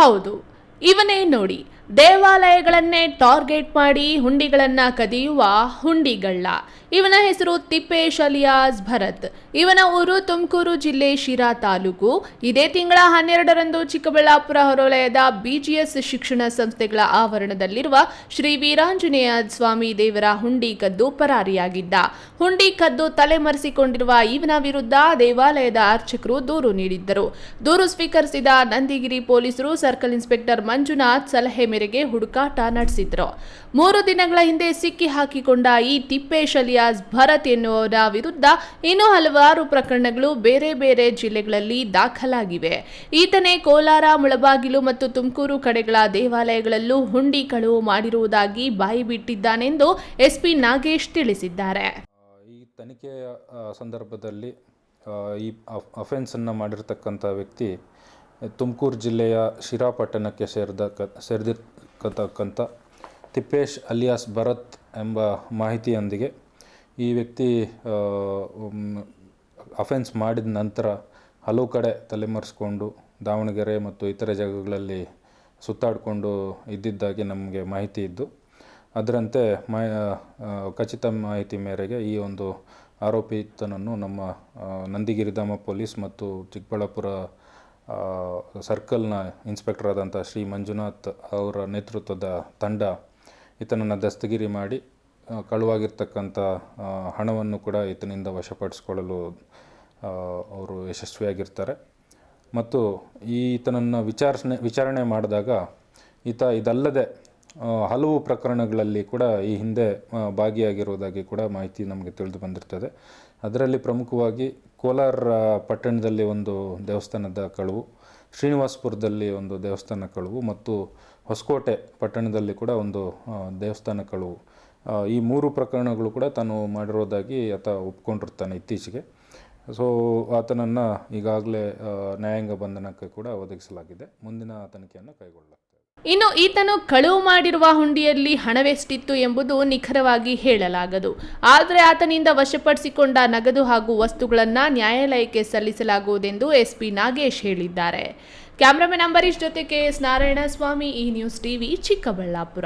ಹೌದು. ಇವನೇ ನೋಡಿ. ದೇವಾಲಯಗಳನ್ನೇ ಟಾರ್ಗೆಟ್ ಮಾಡಿ ಹುಂಡಿಗಳನ್ನ ಕದಿಯುವ ಹುಂಡಿಗಳ್ಳ. ಇವನ ಹೆಸರು ತಿಪ್ಪೇಶ್ ಅಲಿಯಾಸ್ ಭರತ್. ಇವನ ಊರು ತುಮಕೂರು ಜಿಲ್ಲೆ ಶಿರಾ ತಾಲೂಕು. ಇದೇ ತಿಂಗಳ ಹನ್ನೆರಡರಂದು ಚಿಕ್ಕಬಳ್ಳಾಪುರ ಹೊರವಲಯದ ಬಿಜಿಎಸ್ ಶಿಕ್ಷಣ ಸಂಸ್ಥೆಗಳ ಆವರಣದಲ್ಲಿರುವ ಶ್ರೀ ವೀರಾಂಜನೇಯ ಸ್ವಾಮಿ ದೇವರ ಹುಂಡಿ ಕದ್ದು ಪರಾರಿಯಾಗಿದ್ದ. ಹುಂಡಿ ಕದ್ದು ತಲೆಮರೆಸಿಕೊಂಡಿರುವ ಇವನ ವಿರುದ್ಧ ದೇವಾಲಯದ ಅರ್ಚಕರು ದೂರು ನೀಡಿದ್ದರು. ದೂರು ಸ್ವೀಕರಿಸಿದ ನಂದಿಗಿರಿ ಪೊಲೀಸರು ಸರ್ಕಲ್ ಇನ್ಸ್ಪೆಕ್ಟರ್ ಮಂಜುನಾಥ್ ಸಲಹೆ ಮೇರೆಗೆ ಹುಡುಕಾಟ ನಡೆಸಿದ್ರು. ಮೂರು ದಿನಗಳ ಹಿಂದೆ ಸಿಕ್ಕಿ ಹಾಕಿಕೊಂಡ ಈ ತಿಪ್ಪೇಶ್ ಅಲಿಯಾಸ್ ಭರತ್ ಎನ್ನುವರ ವಿರುದ್ಧ ಇನ್ನೂ ಹಲವಾರು ಪ್ರಕರಣಗಳು ಬೇರೆ ಬೇರೆ ಜಿಲ್ಲೆಗಳಲ್ಲಿ ದಾಖಲಾಗಿವೆ. ಈತನೇ ಕೋಲಾರ, ಮುಳಬಾಗಿಲು ಮತ್ತು ತುಮಕೂರು ಕಡೆಗಳ ದೇವಾಲಯಗಳಲ್ಲೂ ಹುಂಡಿ ಕಳುವು ಮಾಡಿರುವುದಾಗಿ ಬಾಯಿ ಬಿಟ್ಟಿದ್ದಾನೆಂದು ಎಸ್ಪಿ ನಾಗೇಶ್ ತಿಳಿಸಿದ್ದಾರೆ. ಈ ತನಿಖೆಯ ಸಂದರ್ಭದಲ್ಲಿ ಈ ಅಫೆನ್ಸನ್ನು ಮಾಡಿರ್ತಕ್ಕಂಥ ವ್ಯಕ್ತಿ ತುಮಕೂರು ಜಿಲ್ಲೆಯ ಶಿರಾಪಟ್ಟಣಕ್ಕೆ ಸೇರಿದ ಸೇರಿದಿರ್ತಕ್ಕಂಥ ತಿಪ್ಪೇಶ್ ಅಲಿಯಾಸ್ ಭರತ್ ಎಂಬ ಮಾಹಿತಿಯೊಂದಿಗೆ ಈ ವ್ಯಕ್ತಿ ಅಫೆನ್ಸ್ ಮಾಡಿದ ನಂತರ ಹಲವು ಕಡೆ ತಲೆಮರೆಸ್ಕೊಂಡು ದಾವಣಗೆರೆ ಮತ್ತು ಇತರೆ ಜಾಗಗಳಲ್ಲಿ ಸುತ್ತಾಡಿಕೊಂಡು ಇದ್ದಿದ್ದಾಗಿ ನಮಗೆ ಮಾಹಿತಿ ಇದ್ದು, ಅದರಂತೆ ಮಾ ಖಚಿತ ಮಾಹಿತಿ ಮೇರೆಗೆ ಈ ಒಂದು ಆರೋಪಿತನನ್ನು ನಮ್ಮ ನಂದಿಗಿರಿಧಾಮ ಪೊಲೀಸ್ ಮತ್ತು ಚಿಕ್ಕಬಳ್ಳಾಪುರ ಸರ್ಕಲ್ನ ಇನ್ಸ್ಪೆಕ್ಟರ್ ಆದಂಥ ಶ್ರೀ ಮಂಜುನಾಥ್ ಅವರ ನೇತೃತ್ವದ ತಂಡ ಈತನನ್ನು ದಸ್ತಗಿರಿ ಮಾಡಿ ಕಳುವಾಗಿರ್ತಕ್ಕಂಥ ಹಣವನ್ನು ಕೂಡ ಈತನಿಂದ ವಶಪಡಿಸ್ಕೊಳ್ಳಲು ಅವರು ಯಶಸ್ವಿಯಾಗಿರ್ತಾರೆ. ಮತ್ತು ಈತನನ್ನು ವಿಚಾರಣೆ ವಿಚಾರಣೆ ಮಾಡಿದಾಗ ಈತ ಇದಲ್ಲದೆ ಹಲವು ಪ್ರಕರಣಗಳಲ್ಲಿ ಕೂಡ ಈ ಹಿಂದೆ ಭಾಗಿಯಾಗಿರುವುದಾಗಿ ಕೂಡ ಮಾಹಿತಿ ನಮಗೆ ತಿಳಿದು ಬಂದಿರ್ತದೆ. ಅದರಲ್ಲಿ ಪ್ರಮುಖವಾಗಿ ಕೋಲಾರ ಪಟ್ಟಣದಲ್ಲಿ ಒಂದು ದೇವಸ್ಥಾನದ ಕಳುವು, ಶ್ರೀನಿವಾಸಪುರದಲ್ಲಿ ಒಂದು ದೇವಸ್ಥಾನ ಕಳುವು ಮತ್ತು ಹೊಸಕೋಟೆ ಪಟ್ಟಣದಲ್ಲಿ ಕೂಡ ಒಂದು ದೇವಸ್ಥಾನ ಕಳುವು. ಈ ಮೂರು ಪ್ರಕರಣಗಳು ಕೂಡ ತಾನು ಮಾಡಿರೋದಾಗಿ ಆತ ಒಪ್ಕೊಂಡಿರ್ತಾನೆ ಇತ್ತೀಚೆಗೆ. ಸೊ ಆತನನ್ನು ಈಗಾಗಲೇ ನ್ಯಾಯಾಂಗ ಬಂಧನಕ್ಕೆ ಕೂಡ ಒದಗಿಸಲಾಗಿದೆ. ಮುಂದಿನ ತನಿಖೆಯನ್ನು ಕೈಗೊಳ್ಳಲಾಗ್ತದೆ ಇನ್ನು ಈತನು ಕಳುವು ಮಾಡಿರುವ ಹುಂಡಿಯಲ್ಲಿ ಹಣವೆಷ್ಟಿತ್ತು ಎಂಬುದು ನಿಖರವಾಗಿ ಹೇಳಲಾಗದು. ಆದರೆ ಆತನಿಂದ ವಶಪಡಿಸಿಕೊಂಡ ನಗದು ಹಾಗೂ ವಸ್ತುಗಳನ್ನು ನ್ಯಾಯಾಲಯಕ್ಕೆ ಸಲ್ಲಿಸಲಾಗುವುದೆಂದು ಎಸ್ಪಿ ನಾಗೇಶ್ ಹೇಳಿದ್ದಾರೆ. ಕ್ಯಾಮ್ರಾಮನ್ ಅಂಬರೀಶ್ ಜೊತೆ ಕೆಎಸ್ ನಾರಾಯಣಸ್ವಾಮಿ, ಈ ನ್ಯೂಸ್ ಟಿವಿ ಚಿಕ್ಕಬಳ್ಳಾಪುರ.